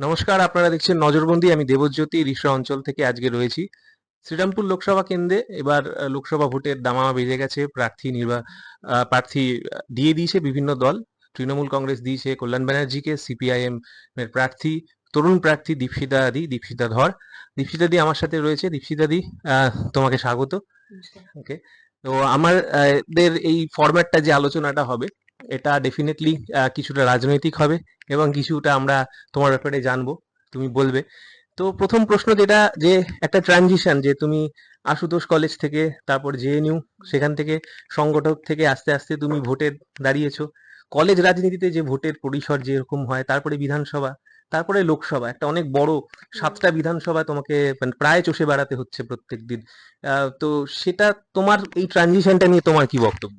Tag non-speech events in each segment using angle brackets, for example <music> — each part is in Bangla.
নমস্কার আপনারা দেখছেন নজরবন্দি। আমি দেবজ্যোতি রিসরা অঞ্চল থেকে আজকে রয়েছি। শ্রীরামপুর লোকসভা কেন্দ্রে এবার লোকসভা ভোটের দামামা বেজে গেছে। প্রার্থী নির্বা প্রার্থী দিয়ে দিয়েছে বিভিন্ন দল। তৃণমূল কংগ্রেস দিয়েছে কল্যাণ ব্যানার্জিকে সিপিআইএম এর প্রার্থী তরুণ প্রার্থী দীপশিতা দি দীপশিতা ধর। দীপশিতা দি আমার সাথে রয়েছে। দীপশিতা দি তোমাকে স্বাগত। ওকে তো আমার আহ, এই ফরম্যাটটা যে আলোচনাটা হবে এটা ডেফিনেটলি কিছুটা রাজনৈতিক হবে এবং কিছুটা আমরা তোমার ব্যাপারে জানব, তুমি বলবে। তো প্রথম প্রশ্ন যেটা, যে একটা ট্রানজিশন যে তুমি আশুতোষ কলেজ থেকে, তারপর জেএনইউ সেখান থেকে সংগঠক থেকে আস্তে আস্তে তুমি ভোটে দাঁড়িয়েছো। কলেজ রাজনীতিতে যে ভোটের পরিসর যেরকম হয়, তারপরে বিধানসভা, তারপরে লোকসভা, একটা অনেক বড় সাতটা বিধানসভা তোমাকে মানে প্রায় চষে বেড়াতে হচ্ছে প্রত্যেক দিন তো সেটা তোমার এই ট্রানজিশনটা নিয়ে তোমার কি বক্তব্য?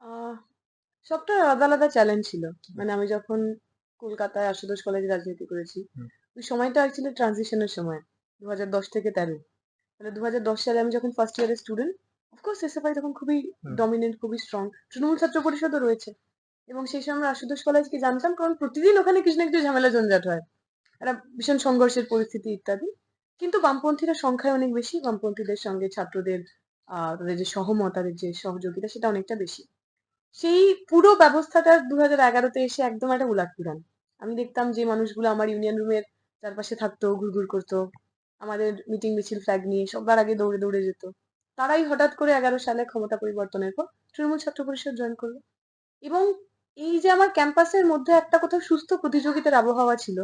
আহ, সবটা আলাদা আলাদা চ্যালেঞ্জ ছিল। মানে আমি যখন কলকাতায় আশুতোষ কলেজে রাজনীতি করেছি ওই সময়টা অ্যাকচুয়ালি ট্রানজিশনের সময় দু হাজার দশ থেকে তেরো। মানে দু হাজার দশ সালে আমি যখন ফার্স্ট ইয়ারের স্টুডেন্ট অফকোর্স এসএফআই তখন খুবই। ডমিনেন্ট খুবই স্ট্রং তৃণমূল ছাত্র পরিষদও রয়েছে। এবং সেই সময় আমরা আশুতোষ কলেজকে জানতাম কারণ প্রতিদিন ওখানে কিছু না কিছু ঝামেলা জঞ্জাট হয়। একটা ভীষণ সংঘর্ষের পরিস্থিতি ইত্যাদি। কিন্তু বামপন্থীরা সংখ্যায় অনেক বেশি। বামপন্থীদের সঙ্গে ছাত্রদের আহ তাদের যে সহমত তাদের যে সহযোগিতা সেটা অনেকটা বেশি। সেই পুরো ব্যবস্থাটা দু হাজার এগারোতে এসে একদম একটা উলাটপুরান আমি দেখতাম যে মানুষগুলো আমার ইউনিয়ন রুমের চারপাশে থাকতো, ঘুরঘুর করতো, আমাদের মিটিং মিছিল ফ্ল্যাগ নিয়ে সবার আগে দৌড়ে দৌড়ে যেত। তারাই হঠাৎ করে এগারো সালে ক্ষমতা পরিবর্তনের পর তৃণমূল ছাত্র পরিষদ জয়েন করল। এবং এই যে আমার ক্যাম্পাসের মধ্যে একটা কোথাও সুস্থ প্রতিযোগিতার আবহাওয়া ছিল,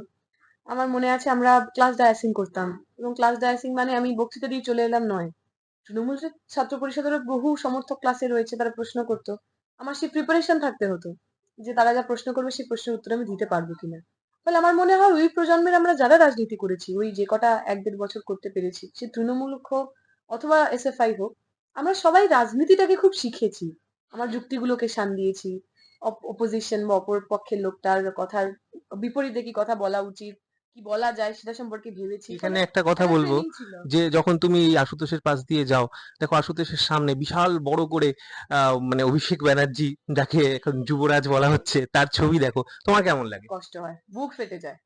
আমার মনে আছে আমরা ক্লাস ডায়াসিং করতাম। এবং ক্লাস ডায়াসিং মানে আমি বক্তৃতা দিয়ে চলে এলাম নয়। তৃণমূল ছাত্র পরিষদেরও বহু সমর্থক ক্লাসে রয়েছে, তারা প্রশ্ন করতো আমার সেই প্রিপারেশন থাকতে হতো, যে তারা যা প্রশ্ন করবে সেই প্রশ্নের উত্তর আমি দিতে পারব কিনা। ফলে আমার মনে হয় ওই প্রজন্মের আমরা যারা রাজনীতি করেছি, ওই যে কটা এক দেড় বছর করতে পেরেছি, সে তৃণমূল হোক অথবা এসএফআই হোক, আমরা সবাই রাজনীতিটাকে খুব শিখেছি। আমার যুক্তিগুলোকে শান দিয়েছি অপোজিশন বা অপর পক্ষের লোকটার কথার বিপরীতে কি কথা বলা উচিত কি বলা যায় সেটা সম্পর্কে ভেবেছি এখানে একটা কথা বলব যে যখন তুমি আশুতোষের পাশ দিয়ে যাও দেখো আশুতোষের সামনে বিশাল বড় করে মানে অভিষেক ব্যানার্জি যাকে এখন যুবরাজ বলা হচ্ছে তার ছবি দেখো। তোমার কেমন লাগে? কষ্ট হয় বুক ফেটে যায়।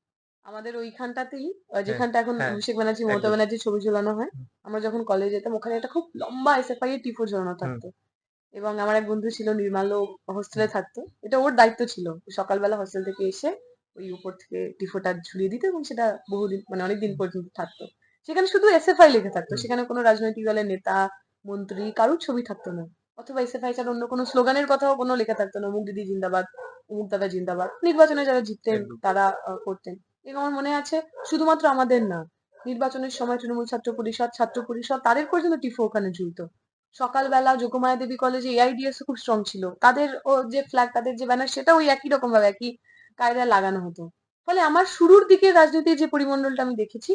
আমাদের ওইখানটাতেই আহ, যেখানটা এখন হ্যাঁ, অভিষেক ব্যানার্জি মমতা একদম। ব্যানার্জির ছবি ঝোলানো হয় আমরা যখন কলেজে যেতাম ওখানে একটা খুব লম্বা এসএফআই এর টিফো ঝোলানো থাকতো। এবং আমার এক বন্ধু ছিল নির্মাল হোস্টেলে থাকতো। এটা ওর দায়িত্ব ছিল সকালবেলা হোস্টেল থেকে এসে ওই উপর থেকে টিফোটা ঝুলিয়ে দিত এবং সেটা বহুদিন মানে অনেক দিন পর্যন্ত থাকতো। সেখানে শুধু এসএফআই লেখা থাকতো। সেখানে কোনো রাজনৈতিক দলের নেতা মন্ত্রী কারুর ছবি থাকতো না। অথবা এসএফআই ছাড়া অন্য কোনো স্লোগানের কথাও কোনো লেখা থাকতো না। অমুক দিদি জিন্দাবাদ অমুক দাদা জিন্দাবাদ। নির্বাচনে যারা জিততেন তারা করতেন। এবং আমার মনে আছে শুধুমাত্র আমাদের না নির্বাচনের সময় তৃণমূল ছাত্র পরিষদ ছাত্র পরিষদ তাদের পর্যন্ত টিফো ওখানে ঝুলতো। সকালবেলা যোগমায়া দেবী কলেজে এআইডিএস খুব স্ট্রং ছিল। তাদের ও যে ফ্ল্যাগ তাদের যে ব্যানার সেটা ওই একই রকম ভাবে একই কায়দায় লাগানো হতো। ফলে আমার শুরুর দিকে রাজনীতির যে পরিমণ্ডলটা আমি দেখেছি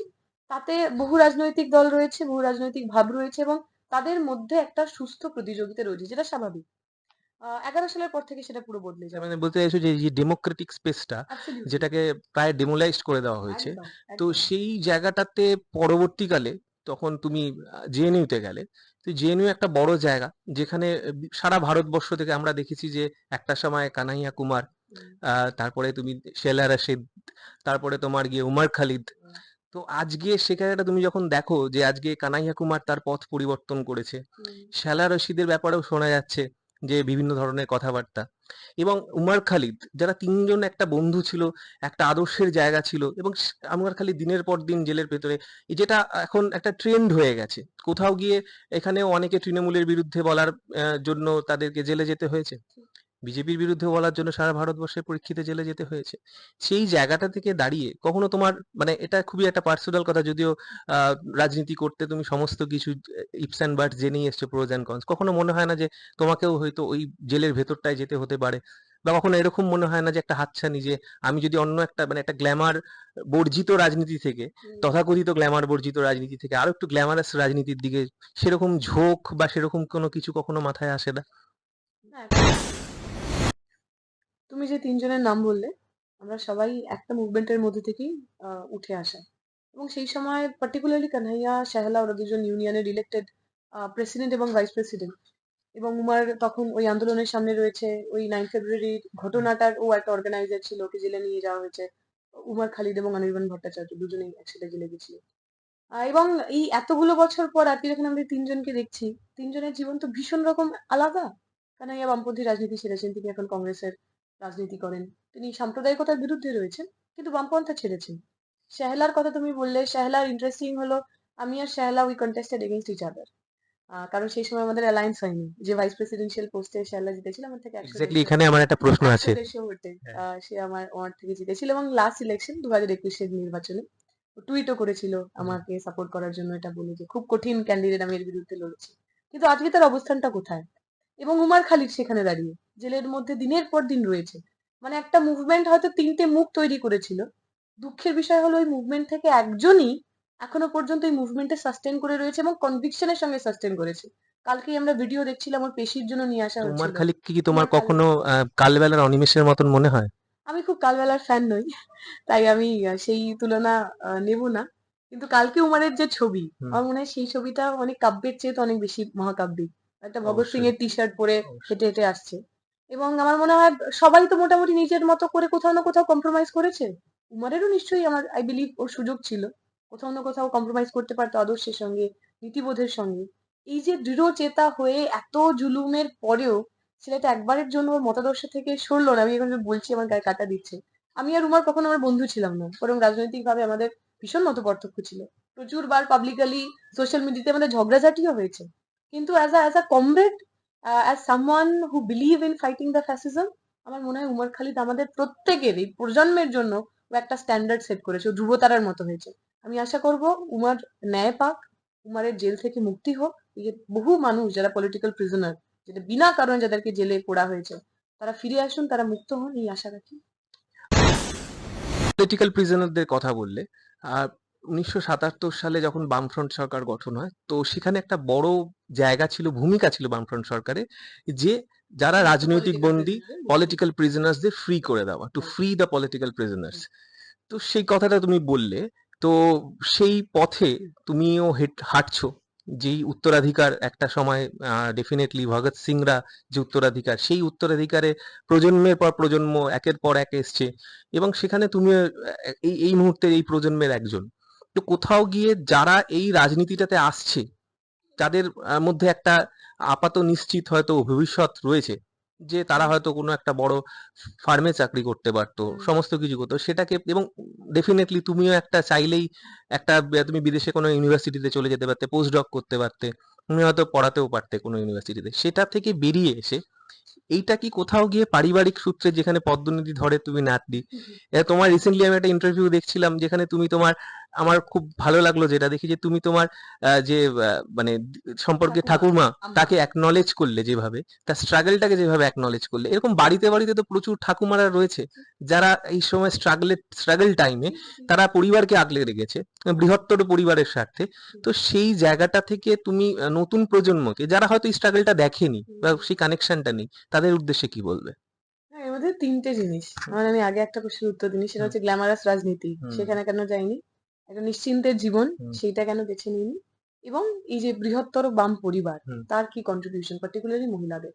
তাতে বহু রাজনৈতিক দল রয়েছে বহু রাজনৈতিক ভাব রয়েছে এবং তাদের মধ্যে একটা সুস্থ প্রতিযোগিতা রয়েছে যেটা স্বাভাবিক। এগারো সালের পর থেকে সেটা পুরো বদলে যাবে। মানে বলতে চাইছো যে ডেমোক্রেটিক স্পেসটা যেটাকে প্রায় ডেমোলাইজড করে দেওয়া হয়েছে তো সেই জায়গাটাতে পরবর্তীকালে তখন তুমি জেএনইউতে গেলে তো জেএনইউ একটা বড় জায়গা যেখানে সারা ভারতবর্ষ থেকে আমরা দেখেছি যে একটা সময় কানাইয়া কুমার তারপরে তুমি শেলা রাশিদ তারপরে তোমার গিয়ে উমর খালিদ। তো আজকে সেখানে তুমি যখন দেখো যে আজকে কানাইয়া কুমার তার পথ পরিবর্তন করেছে শেলা রশিদের ব্যাপারেও শোনা যাচ্ছে যে বিভিন্ন ধরনের কথাবার্তা। এবং উমর খালিদ যারা তিনজন একটা বন্ধু ছিল একটা আদর্শের জায়গা ছিল এবং উমর খালিদ দিনের পর দিন জেলের ভেতরে যেটা এখন একটা ট্রেন্ড হয়ে গেছে। কোথাও গিয়ে এখানেও অনেকে তৃণমূলের বিরুদ্ধে বলার জন্য তাদেরকে জেলে যেতে হয়েছে। বিজেপির বিরুদ্ধে বলার জন্য সারা ভারতবর্ষের পরীক্ষিতে জেলে যেতে হয়েছে। সেই জায়গাটা থেকে দাঁড়িয়ে কখনো তোমার মানে এটা খুবই একটা পার্সোনাল কথা যদিও রাজনীতি করতে তুমি সমস্ত কিছু ইপস অ্যান্ড বাট জেনেই এসছো প্রোজ অ্যান্ড কনস কখনো মনে হয় না যে তোমাকেও হয়তো ওই জেলের ভেতরটায় যেতে হতে পারে। বা কখনো এরকম মনে হয় না যে একটা হাতছানি যে আমি যদি অন্য একটা মানে একটা গ্ল্যামার বর্জিত রাজনীতি থেকে তথাকথিত গ্ল্যামার বর্জিত রাজনীতি থেকে আরও একটু গ্ল্যামারাস রাজনীতির দিকে সেরকম ঝোঁক বা সেরকম কোনো কিছু কখনো মাথায় আসে না? তুমি যে তিনজনের নাম বললে, আমরা সবাই একটা মুভমেন্টের মধ্যে থেকেই উঠে আসা। এবং সেই সময় পার্টিকুলারলি কানহাইয়া, শাহলা, ওরা দুজন ইউনিয়নের ইলেক্টেড প্রেসিডেন্ট এবং ভাইস প্রেসিডেন্ট এবং উমার তখন ওই আন্দোলনের সামনে রয়েছে, ওই নাইন ফেব্রুয়ারির ঘটনাটার ও একটা অর্গানাইজার ছিল, ওকে জেলে নিয়ে যাওয়া হয়েছে। উমার খালিদ এবং অনির্বাণ ভট্টাচার্য দুজনেই একসাথে জেলে গেছিল। এবং এই এতগুলো বছর পর আজকে যখন আমরা তিনজনকে দেখছি, তিনজনের জীবন তো ভীষণ রকম আলাদা। কানাইয়া বামপন্থী রাজনীতি ছেড়েছেন, তিনি এখন কংগ্রেসের রাজনীতি করেন। তিনি সাম্প্রদায়িকতার বিরুদ্ধে রয়েছেন কিন্তু বামপন্থা ছেড়েছেন। শাহলার কথা তুমি বললে শাহলার ইন্টারেস্টিং হলো আমি আর Shehla we contested against each other কারণ সেই সময় আমাদের অ্যালায়েন্স হয়নি। যে ভাইস প্রেসিডেন্সিয়াল পোস্টে শাহলা জিতেছিল আমার থেকে এক্স্যাক্টলি এখানে আমার একটা প্রশ্ন আছে। হ্যাঁ। সে আমার আমার থেকে জিতেছিল এবং লাস্ট ইলেকশন দু হাজার একুশের নির্বাচনে। টুইটও করেছিল আমাকে সাপোর্ট করার জন্য এটা বলে যে খুব কঠিন ক্যান্ডিডেট আমি এর বিরুদ্ধে লড়েছি। কিন্তু আজকে তার অবস্থানটা কোথায়? এবং উমার খালিদ সেখানে দাঁড়িয়ে জেলের মধ্যে দিনের পর দিন রয়েছে। মানে একটা মুভমেন্ট হয়তো তিনটে মুখ তৈরি করেছিল। দুঃখের বিষয় হলো ওই মুভমেন্ট থেকে একজনই এখনও পর্যন্ত এই মুভমেন্টে সাস্টেন করে রয়েছে এবং কনভিকশনের সঙ্গে সাস্টেন করেছে। কালকেই আমরা ভিডিও দেখছিলাম ওর পেশির জন্য নিয়ে আসা হয়েছিল উমার খালিক কি তোমার কখনো কালবেলার অনিমেষের মতন মনে হয়? আমি খুব কালবেলার ফ্যান নই তাই আমি সেই তুলনা নেব না। কিন্তু কালকে উমারের যে ছবি আমার মনে হয় সেই ছবিটা অনেক কাব্যের চেয়ে তো অনেক বেশি মহাকাব্যিক। একটা ভগৎ সিং এর টি শার্ট পরে হেঁটে হেঁটে আসছে। এবং আমার মনে হয় সবাই তো মোটামুটি নিজের মতো করে কোথাও না কোথাও কম্প্রোমাইজ করেছে। উমারেরও নিশ্চয়ই আমার আই বিলিভ ওর সুযোগ ছিল। কোথাও না কোথাও কম্প্রোমাইজ করতে পারতো আদর্শের সঙ্গে নীতিবোধের সঙ্গে। এই যে দৃঢ় চেতা হয়ে এত জুলুমের পরেও ছেলেটা একবারের জন্য ওর মতাদর্শ থেকে সরলো না। আমি এখন বলছি আমার গায়ে কাটা দিচ্ছে। আমি আর উমার কখনো আমার বন্ধু ছিলাম না। বরং রাজনৈতিক ভাবে আমাদের ভীষণ মত পার্থক্য ছিল। প্রচুর বার পাবলিকালি সোশ্যাল মিডিয়াতে আমাদের ঝগড়াঝাটিও হয়েছে। কিন্তু as a as a comrade as someone who believe in fighting the fascism আমার মনে হয় উমর খালিদ আমাদের প্রত্যেকের এই প্রজন্মের জন্য ও একটা স্ট্যান্ডার্ড সেট করেছে, ও ধ্রুবতারার মতো হয়েছে। আমি আশা করব উমার ন্যায় পাক, উমারের জেল থেকে মুক্তি হোক, এই যে বহু মানুষ যারা পলিটিক্যাল প্রিজনার যেটা বিনা কারণে যাদেরকে জেলে পোড়া হয়েছে, তারা ফিরে আসুন, তারা মুক্ত হন, এই আশা রাখি। পলিটিক্যাল প্রিজনারদের কথা বললে উনিশশো সাতাত্তর সালে যখন বামফ্রন্ট সরকার গঠন হয় তো সেখানে একটা বড় জায়গা ছিল ভূমিকা ছিল বামফ্রন্ট সরকারে যে যারা রাজনৈতিক বন্দী পলিটিক্যাল প্রিজনার্সদের ফ্রি করে দেওয়া to free the political prisoners তো সেই কথাটা তুমি বললে তো সেই পথে তুমিও হেট- হাঁটছো যেই উত্তরাধিকার একটা সময় ডেফিনেটলি ভগৎ সিংরা যে উত্তরাধিকার সেই উত্তরাধিকারে প্রজন্মের পর প্রজন্ম একের পর এক এসছে এবং সেখানে তুমি এই এই মুহূর্তে এই প্রজন্মের একজন। তো কোথাও গিয়ে যারা এই রাজনীতিটাতে আসছে তাদের আহ, মধ্যে একটা আপাত নিশ্চিত হয়তো ভবিষ্যৎ রয়েছে যে তারা হয়তো কোনো একটা বড় ফার্মে চাকরি করতে পারতো সমস্ত কিছু করতো। সেটাকে এবং ডেফিনেটলি তুমিও একটা চাইলেই একটা তুমি বিদেশে কোনো ইউনিভার্সিটিতে চলে যেতে পারতে পোস্ট ডক করতে পারতে তুমি হয়তো পড়াতেও পারতে কোনো ইউনিভার্সিটিতে সেটা থেকে বেরিয়ে এসে এইটা কি কোথাও গিয়ে পারিবারিক সূত্রে যেখানে পদ্মনীতি ধরে তুমি নাতনি? তোমার রিসেন্টলি আমি একটা ইন্টারভিউ দেখছিলাম যেখানে তুমি তোমার আমার খুব ভালো লাগল যেটা দেখি যে তুমি তোমার যে মানে সম্পর্কে ঠাকুরমা তাকে অ্যাকনলেজ করলে যেভাবে তার স্ট্রাগলটাকে যেভাবে অ্যাকনলেজ করলে এরকম বাড়িতে বাড়িতে তো প্রচুর ঠাকুমারা রয়েছে যারা এই সময় স্ট্রাগলের স্ট্রাগল টাইমে তারা পরিবারকে আগলে রেখেছে বৃহত্তর পরিবারের স্বার্থে তো সেই জায়গাটা থেকে তুমি নতুন প্রজন্মকে যারা হয়তো এই স্ট্রাগলটা দেখেনি বা সেই কানেকশনটা নেই তাদের উদ্দেশ্যে কি বলবে? হ্যাঁ এর মধ্যে তিনটে জিনিস। মানে আমি আগে একটা প্রশ্নের উত্তর দিই সেটা হচ্ছে গ্ল্যামারাস রাজনীতি সেখানে কেন যায়নি একটা নিশ্চিন্তের জীবন। সেইটা কেন বেছে নিইনি? এবং এই যে বৃহত্তর বাম পরিবার তার কি কন্ট্রিবিউশন পার্টিকুলারলি মহিলাদের?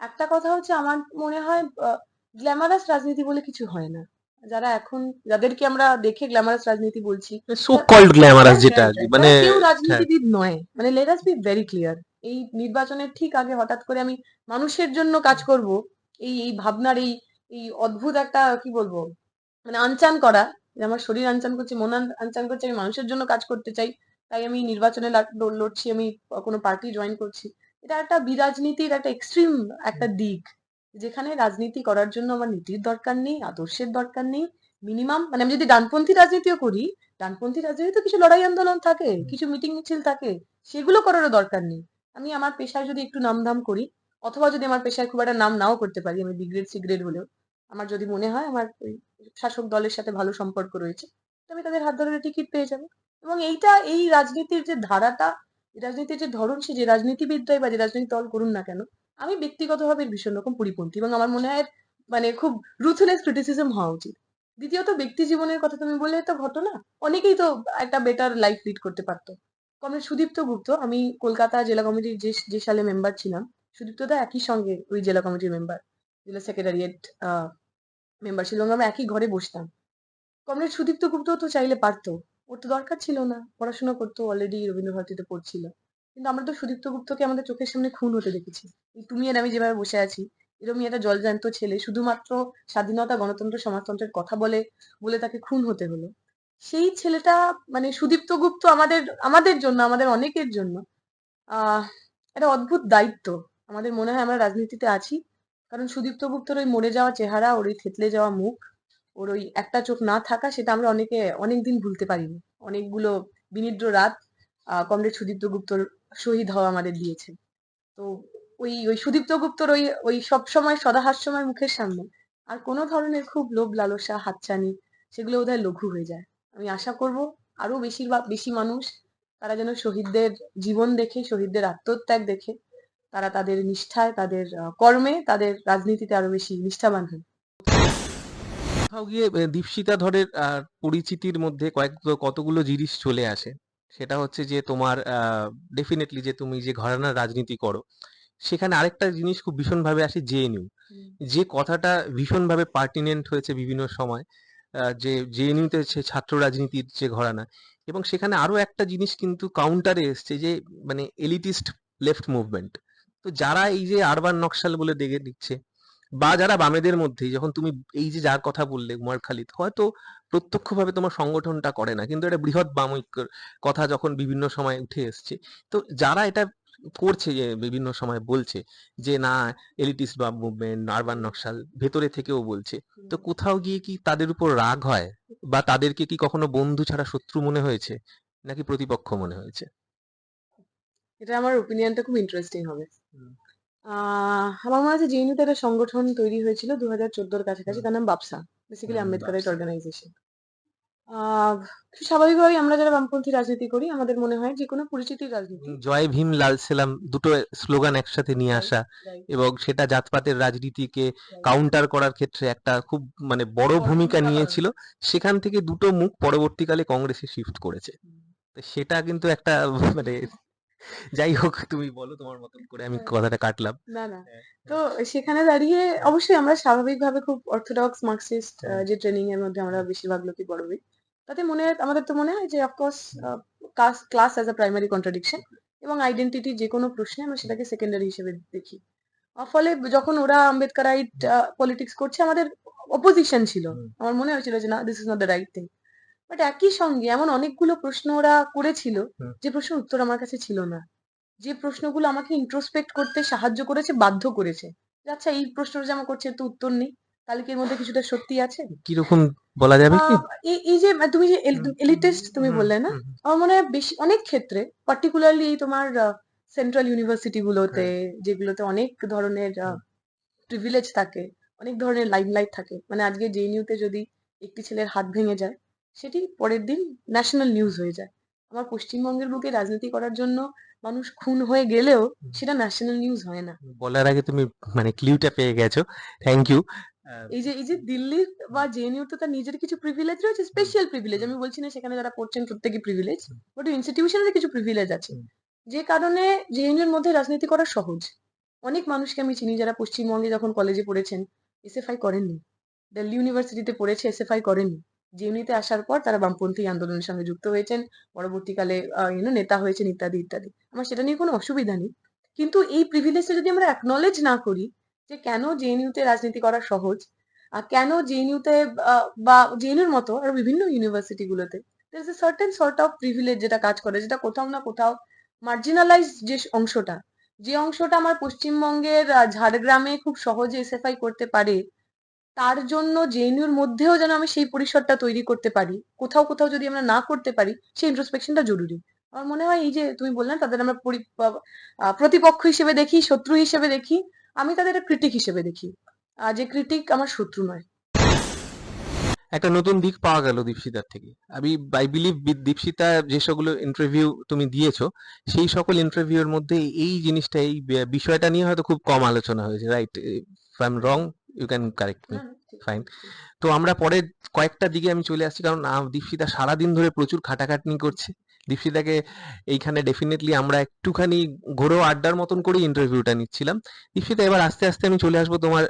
একটা কথা হচ্ছে আমার মনে হয় গ্ল্যামারাস রাজনীতি বলে কিছু হয় না। যারা এখন যাদেরকে আমরা দেখে গ্ল্যামারাস রাজনীতি বলছি সো কল্ড গ্ল্যামারাস যেটা আর কি, তারা মানে কেউ হ্যাঁ, রাজনীতিবিদ নয়। মানে let us be very clear এই নির্বাচনের ঠিক আগে হঠাৎ করে আমি মানুষের জন্য কাজ করব এই এই ভাবনার এই এই অদ্ভুত একটা কি বলব মানে আনচান করা যে আমার শরীর আনচান করছে, মন আনচান করছে, আমি মানুষের জন্য কাজ করতে চাই, তাই আমি নির্বাচনে লড়ছি, আমি কোনো পার্টি জয়েন করছি। এটা একটা বিরাজনীতির একটা এক্সট্রিম একটা দিক, যেখানে রাজনীতি করার জন্য আমার নীতির দরকার নেই, আদর্শের দরকার নেই মিনিমাম মানে আমি যদি ডানপন্থী রাজনীতিও করি, ডানপন্থী রাজনীতিতে কিছু লড়াই আন্দোলন থাকে, কিছু মিটিং মিছিল থাকে, সেগুলো করারও দরকার নেই। আমি আমার পেশায় যদি একটু নামধাম করি, অথবা যদি আমার পেশায় খুব একটা নাম নাও করতে পারি, আমি বি গ্রেড সি গ্রেড হলেও, আমার যদি মনে হয় আমার শাসক দলের সাথে ভালো সম্পর্ক রয়েছে, তো আমি তাদের হাত ধরে টিকিট পেয়ে যাব। এবং এইটা, এই রাজনীতির যে ধারাটা রাজনীতির যে ধরন, সে যে রাজনীতিবিদরাই বা যে রাজনৈতিক দল করুন না কেন, আমি ব্যক্তিগতভাবে ভীষণ রকম পরিপন্থী এবং আমার মনে হয় মানে খুব রুথলেস ক্রিটিসিজম হওয়া উচিত। দ্বিতীয়ত, ব্যক্তি জীবনের কথা তুমি বললে তো ঘটনা। অনেকেই তো একটা বেটার লাইফ লিড করতে পারতো। কমরেড সুদীপ্ত গুপ্ত, আমি কলকাতা জেলা কমিটির যে যে সালে মেম্বার ছিলাম সুদীপ্ত দা একই সঙ্গে ওই জেলা কমিটির মেম্বার জেলা সেক্রেটারিয়েট মেম্বার ছিল আমরা একই ঘরে বসতাম। কমরেড সুদীপ্ত গুপ্ত তো চাইলে পারতো। ওর তো দরকার ছিল না। পড়াশোনা করতো অলরেডি রবীন্দ্রভারতীতে পড়ছিল। কিন্তু আমরা তো সুদীপ্ত গুপ্তকে আমাদের চোখের সামনে খুন হতে দেখেছি। তুমি আর আমি যেভাবে বসে আছি এরকমই একটা জলজান্ত ছেলে, শুধুমাত্র স্বাধীনতা, গণতন্ত্র, সমাজতন্ত্রের কথা বলে বলে তাকে খুন হতে হলো। সেই ছেলেটা মানে সুদীপ্ত গুপ্ত আমাদের আমাদের জন্য, আমাদের অনেকের জন্য, আহ, একটা অদ্ভুত দায়িত্ব। আমাদের মনে হয় আমরা রাজনীতিতে আছি। কারণ সুদীপ্ত গুপ্তর ওই মরে যাওয়া চেহারা, ওর ওই থেতলে যাওয়া মুখ, ওর ওই একটা চোখ না থাকা সেটা আমরা অনেকে অনেকদিন ভুলতে পারিনি। অনেকগুলো বিনিদ্র রাত কমরেড সুদীপ্ত গুপ্তর শহীদ হওয়া আমাদের দিয়েছে। তো ওই ওই সুদীপ্ত গুপ্তর ওই ওই সব সময় সদাহাস্যময় মুখের সামনে। আর কোনো ধরনের খুব লোভ, লালসা, হাতছানি, সেগুলো বোধহয় লঘু হয়ে যায়। আমি আশা করব আরও বেশিরভাগ, বেশি মানুষ তারা যেন শহীদদের জীবন দেখে, শহীদদের আত্মত্যাগ দেখে তারা তাদের নিষ্ঠায় তাদের কর্মে তাদের রাজনীতিতে আরও বেশি নিষ্ঠাবান হয় কোথাও গিয়ে দীপশিতা ধরের পরিচিতির মধ্যে কয়েক কতগুলো জিনিস চলে আসে। সেটা হচ্ছে যে তোমার ডেফিনেটলি যে তুমি যে ঘরানার রাজনীতি করো সেখানে আরেকটা জিনিস খুব ভীষণভাবে আসে জেএনইউ যে কথাটা ভীষণভাবে পার্টিনেন্ট হয়েছে বিভিন্ন সময় যে জেএনইউতে হচ্ছে ছাত্র রাজনীতির যে ঘরানা এবং সেখানে আরও একটা জিনিস কিন্তু কাউন্টারে এসছে যে মানে এলিটিস্ট লেফট মুভমেন্ট তো যারা এই যে আরবান নকশাল বলে দেখে দিচ্ছে বা যারা বামেদের মধ্যেই যখন তুমি এই যে যার কথা বললে উমার খালিদ হয়তো প্রত্যক্ষভাবে তোমার সংগঠনটা করে না কিন্তু এটা বৃহৎ বাম ঐক্যর কথা যখন বিভিন্ন সময় উঠে এসছে তো যারা এটা করছে যে বিভিন্ন সময় বলছে যে না এলিটিস্ট বা মুভমেন্ট আরবান নকশাল ভেতরে থেকেও বলছে তো কোথাও গিয়ে কি তাদের উপর রাগ হয়? বা তাদেরকে কি কখনো বন্ধু ছাড়া শত্রু মনে হয়েছে? নাকি প্রতিপক্ষ মনে হয়েছে? এটা আমার ওপিনিয়নটা খুব ইন্টারেস্টিং হবে। আমার মনে আছে জেএনইউতে একটা সংগঠন তৈরি হয়েছিল দু হাজার চোদ্দোর কাছাকাছি তার নাম বাপসা বেসিক্যালি বাপসা। অর্গানাইজেশন স্বাভাবিকভাবেই আমরা যারা বামপন্থী রাজনীতি করি আমাদের মনে হয় যে কোনো পরিচিতির রাজনীতি। জয় ভীম লাল সেলাম দুটো স্লোগান একসাথে নিয়ে আসা এবং সেটা জাতপাতের রাজনীতিকে কাউন্টার করার ক্ষেত্রে একটা খুব মানে বড় ভূমিকা নিয়েছিল। সেখান থেকে দুটো মুখ পরবর্তীকালে কংগ্রেসে শিফট করেছে। সেটা কিন্তু একটা মানে যাই হোক তুমি বলো তোমার মতন করে আমি হ্যাঁ। কথাটা কাটলাম। না না। হ্যাঁ, তো সেখানে দাঁড়িয়ে অবশ্যই আমরা স্বাভাবিকভাবে খুব অর্থোডক্স মার্কসিস্ট যে ট্রেনিং এর মধ্যে আমরা বেশিরভাগ লোকই হই তাতে মনে হয় আমাদের তো মনে হয় যে of course class class as a primary contradiction এবং আইডেন্টিটি যে কোনো প্রশ্নে আমরা সেটাকে সেকেন্ডারি হিসেবে দেখি। ফলে যখন ওরা আম্বেদকারাইট পলিটিক্স করছে আমাদের অপোজিশন ছিল। আমার মনে হয়েছিল যে না this is not the right thing but একই সঙ্গে এমন অনেকগুলো প্রশ্ন ওরা করেছিল যে প্রশ্নের উত্তর আমার কাছে ছিল না। যে প্রশ্নগুলো আমাকে ইন্ট্রোস্পেক্ট করতে সাহায্য করেছে বাধ্য করেছে। আচ্ছা এই প্রশ্নটা যে আমার করছে তো উত্তর নেই। তাহলে কি এর মধ্যে কিছুটা সত্যি আছে? কীরকম বলা যাবে কি? এই যে তুমি যে এলিটেস্ট তুমি বললে না। আমার মনে হয় বেশি অনেক ক্ষেত্রে পার্টিকুলারলি তোমার সেন্ট্রাল ইউনিভার্সিটি গুলোতে যেগুলোতে অনেক ধরনের। প্রিভিলেজ থাকে অনেক ধরনের লাইমলাইট থাকে। মানে আজকে জেএনইউতে যদি একটি ছেলের হাত ভেঙে যায় সেটি পরের দিন ন্যাশনাল নিউজ হয়ে যায়। আমার পশ্চিমবঙ্গের বুকে রাজনীতি করার জন্য মানুষ খুন হয়ে গেলেও সেটা ন্যাশনাল নিউজ হয় না। বলার আগে তুমি মানে ক্লিউটা পেয়ে গেছো। থ্যাংক ইউ এই যে এই যে দিল্লির বা জেএনইউ তো তার নিজের কিছু প্রিভিলেজ রয়েছে স্পেশাল প্রিভিলেজ আমি বলছি না সেখানে যারা পড়ছেন প্রত্যেকে প্রিভিলেজ। বাট ইনস্টিটিউশনের কিছু প্রিভিলেজ আছে। যে কারণে জেএনইউর মধ্যে রাজনীতি করা সহজ। অনেক মানুষকে আমি চিনি যারা পশ্চিমবঙ্গে যখন কলেজে পড়েছেন এসএফআই করেননি। দিল্লি ইউনিভার্সিটিতে পড়েছে এসএফআই করেননি। জেএনইউতে আসার পর তারা বামপন্থী আন্দোলনের সঙ্গে যুক্ত হয়েছেন। পরবর্তীকালে ইউনো নেতা হয়েছেন ইত্যাদি ইত্যাদি। আমার সেটা নিয়ে কোনো অসুবিধা নেই। কিন্তু এই প্রিভিলেজটা যদি আমরা অ্যাকনলেজ না করি যে কেন জেএনইউতে রাজনীতি করা সহজ, আর কেন জেএনইউতে বা জেএনইউর মতো আর বিভিন্ন ইউনিভার্সিটি গুলোতে certain sort of privilege যেটা কাজ করে, যেটা কোথাও না কোথাও মার্জিনালাইজ যে অংশটা যে অংশটা আমার পশ্চিমবঙ্গের ঝাড়গ্রামে খুব সহজে এসএফআই করতে পারে তার জন্য জেএনইউর মধ্যেও যেন আমি সেই পরিসরটা তৈরি করতে পারি। কোথাও কোথাও যদি আমরা না করতে পারি, সেই ইন্ট্রোস্পেকশনটা জরুরি। আমার মনে হয় এই যে তুমি বললে, তাদের আমরা প্রতিপক্ষ হিসেবে দেখি, শত্রু হিসেবে দেখি, আমি তাদের ক্রিটিক হিসেবে দেখি। যে ক্রিটিক আমার শত্রু নয়। একটা নতুন দিক পাওয়া গেল দীপশিতার থেকে। আমি আই বিলিভ দীপশিতা যে সকল ইন্টারভিউ তুমি দিয়েছ, সেই সকল ইন্টারভিউর মধ্যে এই জিনিসটা এই বিষয়টা নিয়ে হয়তো খুব কম আলোচনা হয়েছে right I am wrong you can correct me Fine. তো আমরা পরে কয়েকটা দিকে আমি চলে আসছি কারণ দীপশিতা সারাদিন ধরে প্রচুর খাটাখাটনি করছে। দীপশিতাকে এইখানে ডেফিনেটলি আমরা একটুখানি ঘোরো আড্ডার মতন করে ইন্টারভিউটা নিচ্ছিলাম। দীপশিতা এবার আস্তে আস্তে আমি চলে আসব তোমার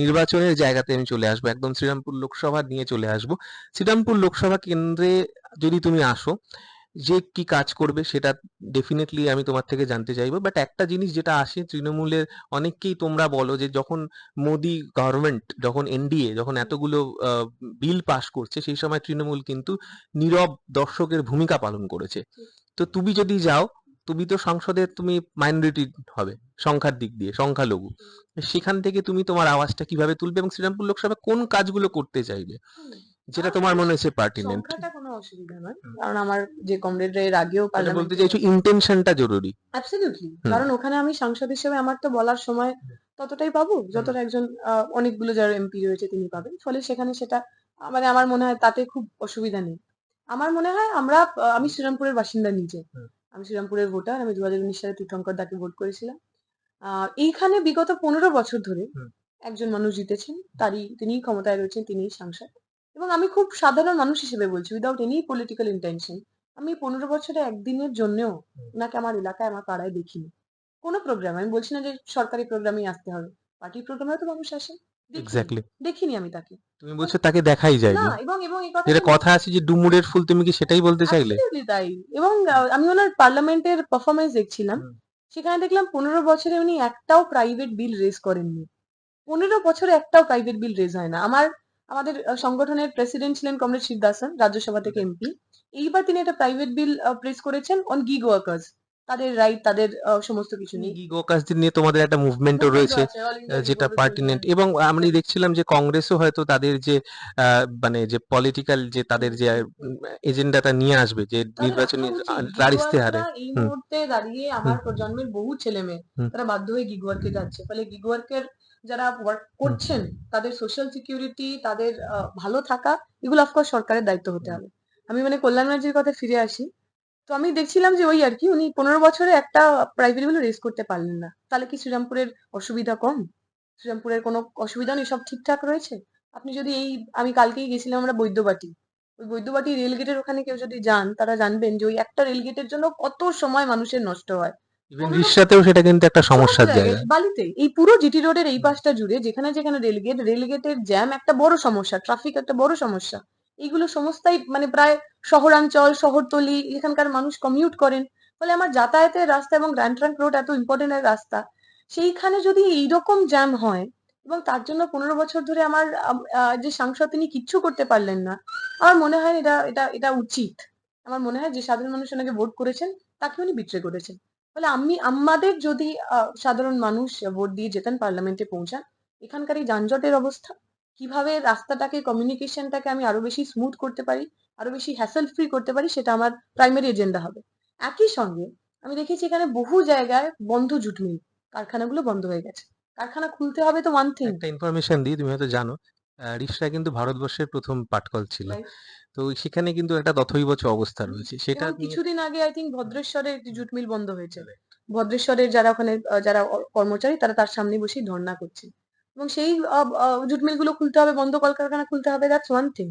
নির্বাচনের জায়গাতে আমি চলে আসব। একদম শ্রীরামপুর লোকসভা নিয়ে চলে আসব। শ্রীরামপুর লোকসভা কেন্দ্রে যদি তুমি আসো যে কি কাজ করবে সেটা ডেফিনেটলি আমি তোমার থেকে জানতে চাইব। বাট একটা জিনিস যেটা আসে তৃণমূলের, অনেককেই তোমরা বলো যে যখন মোদি গভর্নমেন্ট যখন এনডিএ যখন এতগুলো বিল পাশ করছে, সেই সময় তৃণমূল কিন্তু নীরব দর্শকের ভূমিকা পালন করেছে। তো তুমি যদি যাও, তুমি তো সংসদে, তুমি মাইনরিটি হবে, সংখ্যার দিক দিয়ে, সংখ্যালঘু। সেখান থেকে তুমি তোমার আওয়াজটা কীভাবে তুলবে এবং শ্রীরামপুর লোকসভা কোন কাজগুলো করতে চাইবে? যেটা তোমার মনে হচ্ছে পার্টিনেন্ট সংখ্যাটা কোনো অসুবিধা নয় কারণ আমার যে কমরেডরা এর আগেও বলতে পার্লামেন্টে চাইছো ইন্টেনশনটা জরুরি। অ্যাবসলিউটলি কারণ ওখানে আমি সাংসদ হিসেবে আমার তো বলার সময় ততটাই পাবো যতটা একজন অনেকগুলো যারা এমপি রয়েছে তিনি পাবেন। ফলে সেখানে সেটা মানে আমার মনে হয় তাতে খুব অসুবিধা নেই। আমার মনে হয় আমরা আমি শ্রীরামপুরের বাসিন্দা নিজে। আমি শ্রীরামপুরের ভোটার আমি দু হাজার উনিশ সালে তীর্থঙ্কর দাকে ভোট করেছিলাম। আহ, এইখানে বিগত পনেরো বছর ধরে একজন মানুষ জিতেছেন তারই তিনিই ক্ষমতায় রয়েছেন তিনিই সাংসদ। এবং আমি খুব সাধারণ মানুষ হিসেবে বলছি উইদাউট এনি পলিটিক্যাল ইন্টেনশন আমি পনেরো বছরে একদিনের জন্যও ওনাকে আমার এলাকায় আমার পাড়ায় দেখিনি। কোনো প্রোগ্রাম আমি বলছি না যে সরকারি প্রোগ্রামেই আসতে হবে। পার্টি প্রোগ্রামে তো মানুষ আসে। এক্স্যাক্টলি দেখিনি আমি তাকে। তুমি বলছো তাকে দেখাই না এবং এবং এই কথা যেটা কথা আছে যে ডুমুরের ফুল তুমি কি সেটাই বলতে চাইলে? তাই। এবং আমি ওনার পার্লামেন্টের পারফরমেন্স দেখছিলাম। সেখানে দেখলাম পনেরো বছরে উনি একটাও প্রাইভেট বিল রেজ করেননি। পনেরো বছরে একটাও প্রাইভেট বিল রেজ হয় না। আমার আমাদের সংগঠনের প্রেসিডেন্ট ছিলেন কমরেড শিবদাসন রাজ্যসভা থেকে এমপি এইবার তিনি একটা প্রাইভেট বিল প্রেস করেছেন অন গিগ ওয়ার্কার্স তাদের রাইট তাদের সমস্ত কিছু নিয়ে। গিগ ওয়ার্কার্সদের নিয়ে তোমাদের একটা মুভমেন্টও রয়েছে যেটা পার্টিনেন্ট এবং আমি দেখছিলাম যে কংগ্রেসও হয়তো তাদের যে মানে যে পলিটিক্যাল যে তাদের যে এজেন্ডাটা নিয়ে আসবে যে নির্বাচনী তার ইস্তেহারে এই মুহূর্তে দাঁড়িয়ে আমার প্রজন্মের বহু ছেলে মেয়ে তারা বাধ্য হয়ে গিগ ওয়ার্কে যাচ্ছে। ফলে গিগ ওয়ার্কের যারা ওয়ার্ক করছেন তাদের সোশ্যাল সিকিউরিটি তাদের আহ, ভালো থাকা এগুলো অফকোর্স সরকারের দায়িত্ব হতে হবে। আমি মানে কল্যাণ ব্যানার্জির কথা ফিরে আসি। তো আমি দেখছিলাম যে ওই আর কি উনি পনেরো বছরে একটা প্রাইভেট বিল রেজ করতে পারলেন না। তাহলে কি শ্রীরামপুরের অসুবিধা কম? শ্রীরামপুরের কোনো অসুবিধা নেই? সব ঠিকঠাক রয়েছে? আপনি যদি এই আমি কালকেই গেছিলাম আমরা বৈদ্যবাটি। ওই বৈদ্যবাটি রেলগেটের ওখানে কেউ যদি যান তারা জানবেন যে ওই একটা রেলগেটের জন্য কত সময় মানুষের নষ্ট হয়। ইভেন রিক্সাতেও সেটা কিন্তু একটা সমস্যার জায়গা। বালিতে এই পুরো জিটি রোডের এই পাশটা জুড়ে যেখানে যেখানে রেলগেট রেলগেটের জ্যাম একটা বড় সমস্যা ট্রাফিক একটা বড় সমস্যা। এইগুলো সমস্তই মানে প্রায় শহরাঞ্চল শহরতলি এখানকার মানুষ কমিউট করেন। ফলে আমার যাতায়াতের রাস্তা এবং গ্র্যান্ড ট্রাঙ্ক রোড এত ইম্পর্টেন্ট রাস্তা। সেইখানে যদি এইরকম জ্যাম হয় এবং তার জন্য পনেরো বছর ধরে আমার যে সাংসদ তিনি কিচ্ছু করতে পারলেন না আমার মনে হয় এটা এটা এটা উচিত। আমার মনে হয় যে সাধারণ মানুষ ওনাকে ভোট করেছেন তাকে উনি বিট্রে করেছেন। ফলে আমি, আমাদের যদি সাধারণ মানুষ ভোট দিয়ে যেতেন পার্লামেন্টে পৌঁছান, এখানকার এই যানজটের অবস্থা, কীভাবে রাস্তাটাকে কমিউনিকেশনটাকে আমি আরও বেশি স্মুথ করতে পারি, আরও বেশি হ্যাসেল ফ্রি করতে পারি, সেটা আমার প্রাইমারি এজেন্ডা হবে। একই সঙ্গে, আমি দেখেছি এখানে বহু জায়গায় বন্ধ জুট কারখানাগুলো বন্ধ হয়ে গেছে। কারখানা খুলতে হবে তো ওয়ান থিং একটা ইনফরমেশন দিই, তুমি হয়তো জানো রিক্সা কিন্তু ভারতবর্ষের প্রথম পাটকল ছিল। তো সেখানে কিন্তু একটা তথৈবচ অবস্থা রয়েছে। সেটা কিছুদিন আগে আই থিঙ্ক ভদ্রেশ্বরে একটি জুট মিল বন্ধ হয়েছে। ভদ্রেশ্বরের যারা ওখানে যারা কর্মচারী তারা তার সামনে বসেই ধর্ণা করছেন এবং সেই জুট মিলগুলো খুলতে হবে বন্ধ কলকারখানা খুলতে হবে that's one thing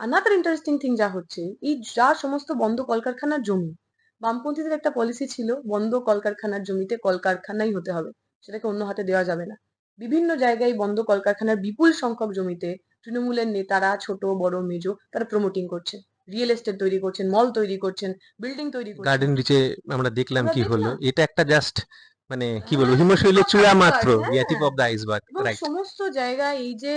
another interesting thing যা হচ্ছে এই যা সমস্ত বন্ধ কলকারখানার জমি বামপন্থীদের একটা পলিসি ছিল বন্ধ কলকারখানার জমিতে কলকারখানাই হতে হবে। সেটাকে অন্য হাতে দেওয়া যাবে না। বিভিন্ন জায়গায় বন্ধ কলকারখানার বিপুল সংখ্যক জমিতে তৃণমূলের নেতারা ছোট বড় মেজো তারা প্রমোটিং করছেন। রিয়েল এস্টেট তৈরি করছেন মল তৈরি করছেন বিল্ডিং তৈরি করছেন। গার্ডেন রিচে আমরা দেখলাম কি হলো? এটা একটা জাস্ট মানে কি বলব হ্যাঁ, হিমশৈলের চূড়া মাত্র হ্যাঁ। Tip of the iceberg right সমস্ত জায়গায় এই যে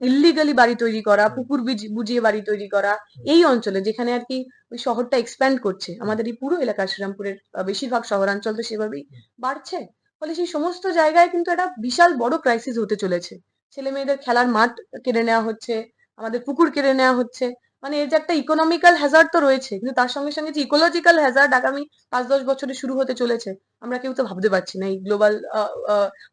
ইল্লিগালি বাড়ি তৈরি করা পুকুর বীজ- বুঝিয়ে বাড়ি তৈরি করা এই অঞ্চলে যেখানে আর কি ওই শহরটা এক্সপ্যান্ড করছে আমাদের এই পুরো এলাকা শ্রীরামপুরের বেশিরভাগ শহরাঞ্চল তো সেভাবেই বাড়ছে। ফলে সেই সমস্ত জায়গায় কিন্তু একটা বিশাল বড় ক্রাইসিস হতে চলেছে। ছেলে মেয়েদের খেলার মাঠ কেড়ে নেওয়া হচ্ছে, আমাদের পুকুর কেড়ে নেওয়া হচ্ছে। মানে এর যে একটা ইকোনমিক্যাল হ্যাজার্ড তো রয়েছে, কিন্তু তার সঙ্গে সঙ্গে যে ইকোলজিক্যাল হ্যাজার্ড আগামী পাঁচ দশ বছরে শুরু হতে চলেছে, আমরা কেউ তো ভাবতে পারছি না এই গ্লোবাল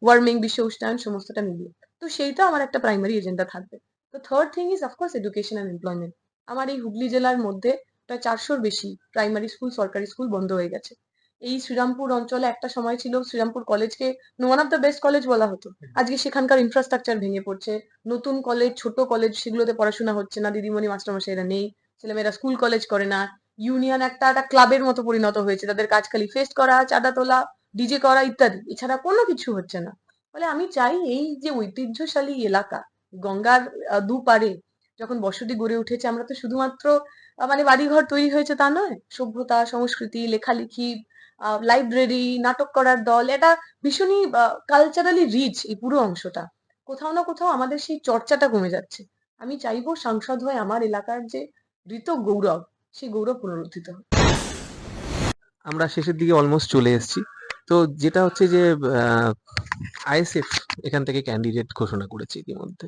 ওয়ার্মিং বিশ্ব উষ্ণায়ন সমস্তটা মিলিয়ে। তো সেইটা আমার একটা প্রাইমারি এজেন্ডা থাকবে। তো third thing is of course education and employment আমার এই হুগলি জেলার মধ্যে প্রায় চারশোর বেশি প্রাইমারি স্কুল সরকারি স্কুল বন্ধ হয়ে গেছে। এই শ্রীরামপুর অঞ্চলে একটা সময় ছিল শ্রীরামপুর কলেজকে one of the best college বলা হতো। আজকে সেখানকার ইনফ্রাস্ট্রাকচার ভেঙে পড়ছে। নতুন কলেজ ছোট কলেজ সেগুলোতে পড়াশোনা হচ্ছে না। দিদিমণি মাস্টারমশাইরা নেই। ছেলেমেয়েরা স্কুল কলেজ করে না। ইউনিয়ন একটা একটা ক্লাবের মতো পরিণত হয়েছে। তাদের কাজ খালি ফেস্ট করা, চাঁদা তোলা ডিজে করা ইত্যাদি। এছাড়া কোনো কিছু হচ্ছে না। ফলে আমি চাই এই যে ঐতিহ্যশালী এলাকা, গঙ্গার দুপারে যখন বসতি গড়ে উঠেছে, আমরা তো শুধুমাত্র মানে বাড়িঘর তৈরি হয়েছে তা নয়। সভ্যতা, সংস্কৃতি, লেখালেখি লাইব্রেরি নাটক করার দল, এটা ভীষণই কালচারালি রিচ এই পুরো অংশটা। কোথাও না কোথাও আমাদের সেই চর্চাটা কমে যাচ্ছে। আমি চাইব সাংসদ হয়ে আমার এলাকার যে ঋত গৌরব সেই গৌরব পুনরুদ্ধিত হোক। আমরা শেষের দিকে অলমোস্ট চলে এসেছি। তো যেটা হচ্ছে যে আইএসএফ এখান থেকে ক্যান্ডিডেট ঘোষণা করেছে ইতিমধ্যে।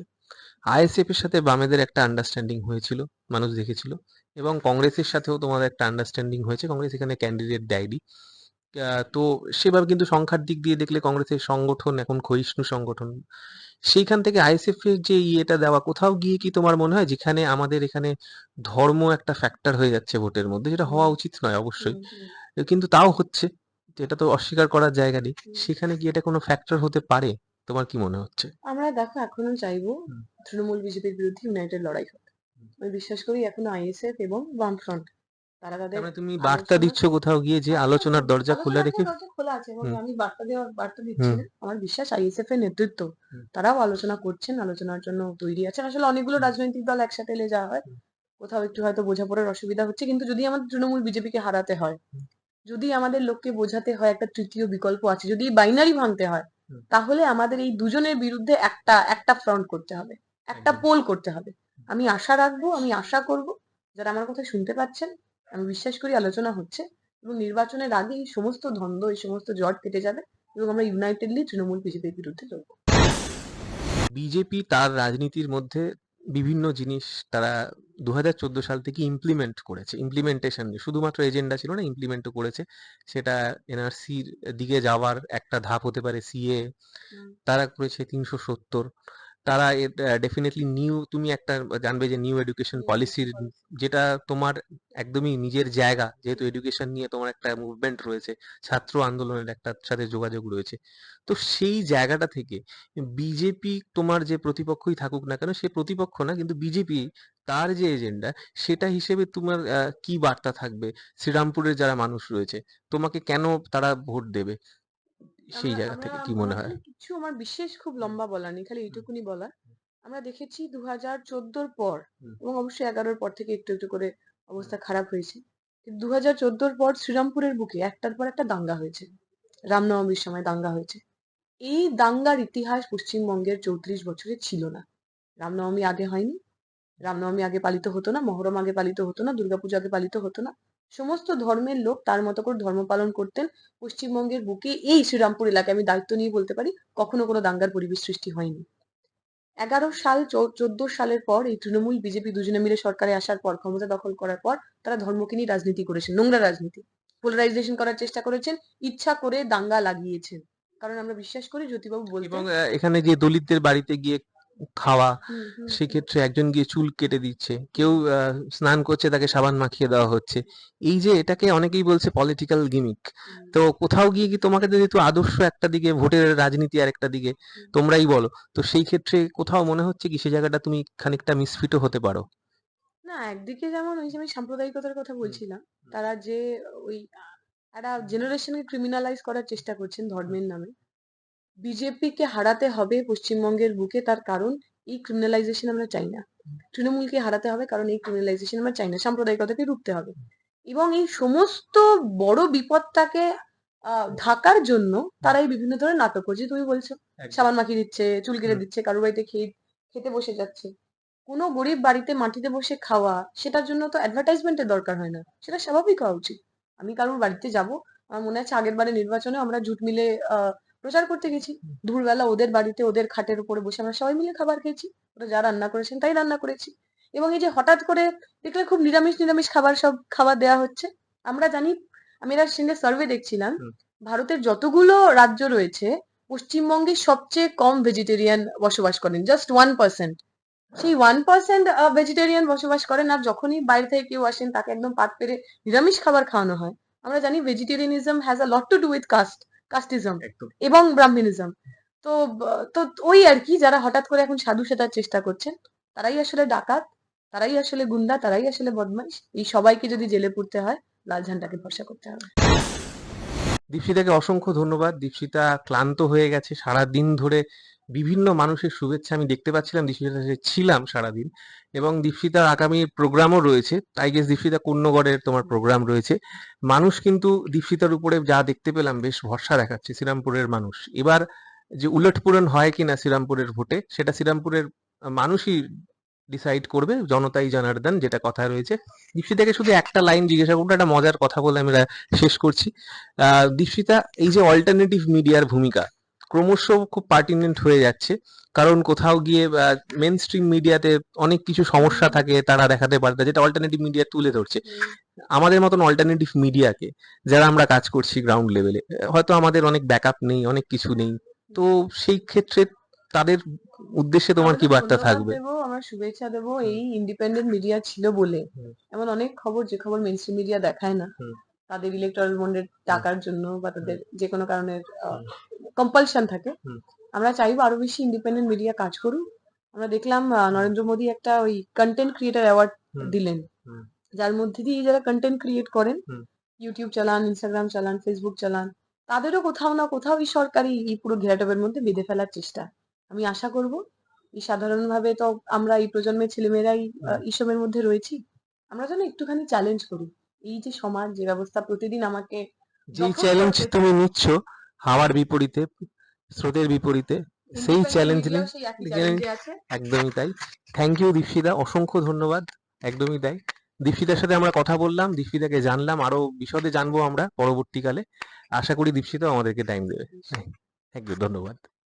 আইএসএফ এর সাথে বামেদের একটা আন্ডারস্ট্যান্ডিং হয়েছিল, মানুষ দেখেছিল। এবং কংগ্রেসের সাথেও তোমাদের একটা আন্ডারস্ট্যান্ডিং হয়েছে। কংগ্রেস এখানে ক্যান্ডিডেট দেয়নি। তো সেভাবে কিন্তু সংখ্যার দিক দিয়ে দেখলে কংগ্রেসের সংগঠন এখন ক্ষয়িষ্ণু সংগঠন। সেইখান থেকে আইএসএফ এর যে ইয়েটা দেওয়া কোথাও গিয়ে কি তোমার মনে হয় যেখানে আমাদের এখানে ধর্ম একটা ফ্যাক্টর হয়ে যাচ্ছে ভোটের মধ্যে? যেটা হওয়া উচিত নয় অবশ্যই। কিন্তু তাও হচ্ছে। এটা তো অস্বীকার করার জায়গা নেই। সেখানে কি এটা কোনো ফ্যাক্টর হতে পারে? তোমার কি মনে হচ্ছে? আমরা দেখো এখনও চাইব তৃণমূল বিজেপির বিরুদ্ধে ইউনাইটেড লড়াই হোক। আমি বিশ্বাস করি এখনও আইএসএফ এবং বামফ্রন্ট তারা তাদের মানে তুমি বার্তা দিচ্ছ কোথাও গিয়ে যে আলোচনার দরজা খোলা রেখে দরজা খোলা আছে। এবং আমি বার্তা দেওয়ার বার্তা দিচ্ছি। আমার বিশ্বাস আইএসএফ এর নেতৃত্ব তারাও আলোচনা করছেন আলোচনার জন্য তৈরি আছেন। আসলে অনেকগুলো রাজনৈতিক দল একসাথে এলে যাওয়া হয় কোথাও একটু হয়তো বোঝাপড়ার অসুবিধা হচ্ছে। কিন্তু যদি আমাদের তৃণমূল বিজেপিকে হারাতে হয় যদি আমাদের লোককে বোঝাতে হয় একটা তৃতীয় বিকল্প আছে যদি বাইনারি ভাঙতে হয় তাহলে আমাদের এই দুজনের বিরুদ্ধে একটা একটা ফ্রন্ট করতে হবে একটা পোল করতে হবে। আমি আশা রাখব আমি আশা করব যারা আমার কথা শুনতে পাচ্ছেন আমি বিশ্বাস করি আলোচনা হচ্ছে এবং নির্বাচনের আগে এই সমস্ত দ্বন্দ্ব এই সমস্ত জট কেটে যাবে এবং আমরা ইউনাইটেডলি তৃণমূল বিজেপির বিরুদ্ধে লড়বো। বিজেপি তার রাজনীতির মধ্যে বিভিন্ন জিনিস তারা দু হাজার চোদ্দ সাল থেকে ইমপ্লিমেন্ট করেছে। ইমপ্লিমেন্টেশন শুধুমাত্র এজেন্ডা ছিল না ইমপ্লিমেন্টও করেছে। সেটা এনআরসির দিকে যাওয়ার একটা ধাপ হতে পারে সিএ। তারা করেছে তিনশো সত্তর। তারা ডেফিনেটলি নিউ তুমি একটা জানবে যে নিউ এডুকেশন পলিসির যেটা তোমার একদমই নিজের জায়গা যেহেতু এডুকেশন নিয়ে তোমার একটা মুভমেন্ট রয়েছে ছাত্র আন্দোলনের একটা সাথে যোগাযোগ রয়েছে। তো সেই জায়গাটা থেকে বিজেপি তোমার যে প্রতিপক্ষই থাকুক না কেন সে প্রতিপক্ষ না কিন্তু বিজেপি তার যে এজেন্ডা সেটা হিসেবে তোমার কি বার্তা থাকবে? শ্রীরামপুরের যারা মানুষ রয়েছে তোমাকে কেন তারা ভোট দেবে? সেই জায়গা থেকে কি মনে হয়? কিছু আমার বিশেষ খুব লম্বা বলার নেই খালি এইটুকুনি বলার। আমরা দেখেছি দু হাজার চোদ্দোর পর এবং অবশ্যই এগারোর পর থেকে একটু একটু করে অবস্থা খারাপ হয়েছে। কিন্তু দু হাজার চোদ্দোর পর শ্রীরামপুরের বুকে একটার পর একটা দাঙ্গা হয়েছে। রামনবমীর সময় দাঙ্গা হয়েছে। এই দাঙ্গার ইতিহাস পশ্চিমবঙ্গের চৌত্রিশ বছরে ছিল না। রামনবমী আগে হয়নি। রামনবমী আগে পালিত হতো না মহরম আগে পালিত হতো না দুর্গাপূজা আগে পালিত হতো না। সমস্ত ধর্মের লোক তার মতো করে ধর্ম পালন করতেন। পশ্চিমবঙ্গের বুকে এই শ্রীরামপুর এলাকায় আমি দায়িত্ব নিয়ে বলতে পারি, কখনো কোনো দাঙ্গার পরিবেশ সৃষ্টি হয়নি। এগারো সাল চোদ্দ সালের পর এই তৃণমূল, বিজেপি দুজনে মিলে সরকারে আসার পর, ক্ষমতা দখল করার পর তারা ধর্মকে নিয়ে রাজনীতি করেছেন নোংরা রাজনীতি। পোলারাইজেশন করার চেষ্টা করেছেন, ইচ্ছা করে দাঙ্গা লাগিয়েছেন। কারণ আমরা বিশ্বাস করি জ্যোতিবাবু বলতেন এখানে যে দলিতদের বাড়িতে গিয়ে খাওয়া সেক্ষেত্রে একজন গিয়ে চুল কেটে দিচ্ছে কেউ স্নান করছে তাকে সাবান মাখিয়ে দেওয়া হচ্ছে। এই যে এটাকে অনেকেই বলছে পলিটিক্যাল গিমিক তো কোথাও গিয়ে কি তোমাকে যদি যেহেতু আদর্শ একটা দিকে ভোটের রাজনীতি আর একটা দিকে তোমরাই বলো। তো সেই ক্ষেত্রে কোথাও মনে হচ্ছে কি সে জায়গাটা তুমি খানিকটা মিসফিটও হতে পারো? না একদিকে যেমন ওই যে আমি সাম্প্রদায়িকতার কথা বলছিলাম তারা যে ওই একটা জেনারেশনকে ক্রিমিনালাইজ করার চেষ্টা করছেন ধর্মের নামে। বিজেপিকে হারাতে হবে পশ্চিমবঙ্গের বুকে তার কারণ এই ক্রিমিনালাইজেশন আমরা চাই না। তৃণমূলকে হারাতে হবে কারণ এই ক্রিমিনালাইজেশন আমরা চাই না সাম্প্রদায়িকতাকে রুখতে হবে। এবং এই সমস্ত বড় বিপদটাকে ঢাকার জন্য তারা এই বিভিন্ন ধরনের নাটক করছে। তুমি বলছো সাবান মাখিয়ে দিচ্ছে চুল কেটে দিচ্ছে কারোর বাড়িতে খেয়ে খেতে বসে যাচ্ছে। কোনো গরিব বাড়িতে মাটিতে বসে খাওয়া সেটার জন্য তো অ্যাডভার্টাইজমেন্টের দরকার হয় না। সেটা স্বাভাবিক হওয়া উচিত। আমি কারোর বাড়িতে যাব আমার মনে আছে আগের বারে নির্বাচনে আমরা জুট মিলে আহ, প্রচার করতে গেছি। দুপুরবেলা ওদের বাড়িতে ওদের খাটের উপরে বসে আমরা সবাই মিলে খাবার খেয়েছি। ওরা যা রান্না করেছেন তাই রান্না করেছি। এবং এই যে হঠাৎ করে দেখলে খুব নিরামিষ নিরামিষ খাবার সব খাবার দেওয়া হচ্ছে। আমরা জানি আমি এর সঙ্গে সার্ভে দেখছিলাম। ভারতের যতগুলো রাজ্য রয়েছে পশ্চিমবঙ্গে সবচেয়ে কম ভেজিটেরিয়ান বসবাস করেন জাস্ট ওয়ান পার্সেন্ট সেই ওয়ান পার্সেন্ট ভেজিটেরিয়ান বসবাস করেন আর যখনই বাইরে থেকে কেউ আসেন তাকে একদম পাত পেরে নিরামিষ খাবার খাওয়ানো হয়। আমরা জানি vegetarianism has a lot to do with caste casteism এবং ব্রাহ্মণিজম তো তো ওই আর কি যারা হঠাৎ করে এখন সাধু সেতার চেষ্টা করছেন তারাই আসলে ডাকাত তারাই আসলে গুন্ডা তারাই আসলে বদমাইশ। এই সবাইকে যদি জেলে পুরতে হয় লাল ঝান্ডাকে ভরসা করতে হবে। দীপশিতাকে অসংখ্য ধন্যবাদ। দীপশিতা ক্লান্ত হয়ে গেছে। সারা দিন ধরে বিভিন্ন মানুষের শুভেচ্ছা আমি দেখতে পাচ্ছিলাম। দীপশিতার সাথে ছিলাম সারাদিন এবং দীপশিতার আগামী প্রোগ্রামও রয়েছে। তাই গেস দীপশিতা কন্যগড়ের তোমার প্রোগ্রাম রয়েছে। মানুষ কিন্তু দীপশিতার উপরে যা দেখতে পেলাম বেশ ভরসা দেখাচ্ছে। শ্রীরামপুরের মানুষ। এবার যে উলটপূরণ হয় কিনা শ্রীরামপুরের ভোটে, সেটা শ্রীরামপুরের মানুষই ডিসাইড করবে, জনতাই জানার্দন যেটা কথা রয়েছে। দীপশিতাকে শুধু একটা লাইন জিজ্ঞাসা করব একটা মজার কথা বলে আমি রা- শেষ করছি। দীপশিতা এই যে অল্টারনেটিভ মিডিয়ার ভূমিকা, ক্রমশ খুব পার্টিনেন্ট হয়ে যাচ্ছে। কারণ কোথাও গিয়ে মেন স্ট্রিম মিডিয়াতে অনেক কিছু সমস্যা থাকে, তারা দেখাতে পারে যেটা অল্টারনেটিভ মিডিয়া তুলে ধরছে। আমাদের মতন অল্টারনেটিভ মিডিয়াকে যারা আমরা কাজ করছি গ্রাউন্ড লেভেলে হয়তো আমাদের অনেক ব্যাকআপ নেই, অনেক কিছু নেই। তো সেই ক্ষেত্রে তাদের উদ্দেশ্যে তোমার কি বার্তা থাকবে? দেবো আমরা শুভেচ্ছা দেবো এই ইন্ডিপেন্ডেন্ট মিডিয়া ছিল বলে। এমন অনেক খবর যে খবর মেন মিডিয়া দেখায় না। তাদের ইলেকট্রাল বন্ডের টাকার জন্য বা তাদের যে কোনো কারণের কম্পালশন থাকে। আমরা চাইব আরও বেশি ইন্ডিপেন্ডেন্ট মিডিয়া কাজ করুক। আমরা দেখলাম নরেন্দ্র মোদী একটা ওই কন্টেন্ট ক্রিয়েটার অ্যাওয়ার্ড দিলেন। যার মধ্যে দিয়ে যারা কন্টেন্ট ক্রিয়েট করেন ইউটিউব চালান ইনস্টাগ্রাম চালান ফেসবুক চালান তাদেরও কোথাও না কোথাও এই সরকারি এই পুরো ঘেরাটোপের মধ্যে বেঁধে ফেলার চেষ্টা। আমি আশা করব। এই সাধারণভাবে তো আমরা এই প্রজন্মের ছেলেমেয়েরাই এইসবের মধ্যে রয়েছি। আমরা যেন একটুখানি চ্যালেঞ্জ করি। এই যে সমাজ যে ব্যবস্থা প্রতিদিন আমাকে যখন চ্যালেঞ্জ তুমি নিচ্ছ হাওয়ার বিপরীতে স্রোতের বিপরীতে সেই চ্যালেঞ্জ <laughs> একদমই তাই। থ্যাংক ইউ দীপশিতা অসংখ্য ধন্যবাদ। একদমই তাই। দীপশিতার সাথে আমরা কথা বললাম দীপশিতাকে জানলাম আরও বিশদে জানব আমরা পরবর্তীকালে। আশা করি দীপশিতাও আমাদেরকে টাইম দেবে। থ্যাংক ইউ ধন্যবাদ।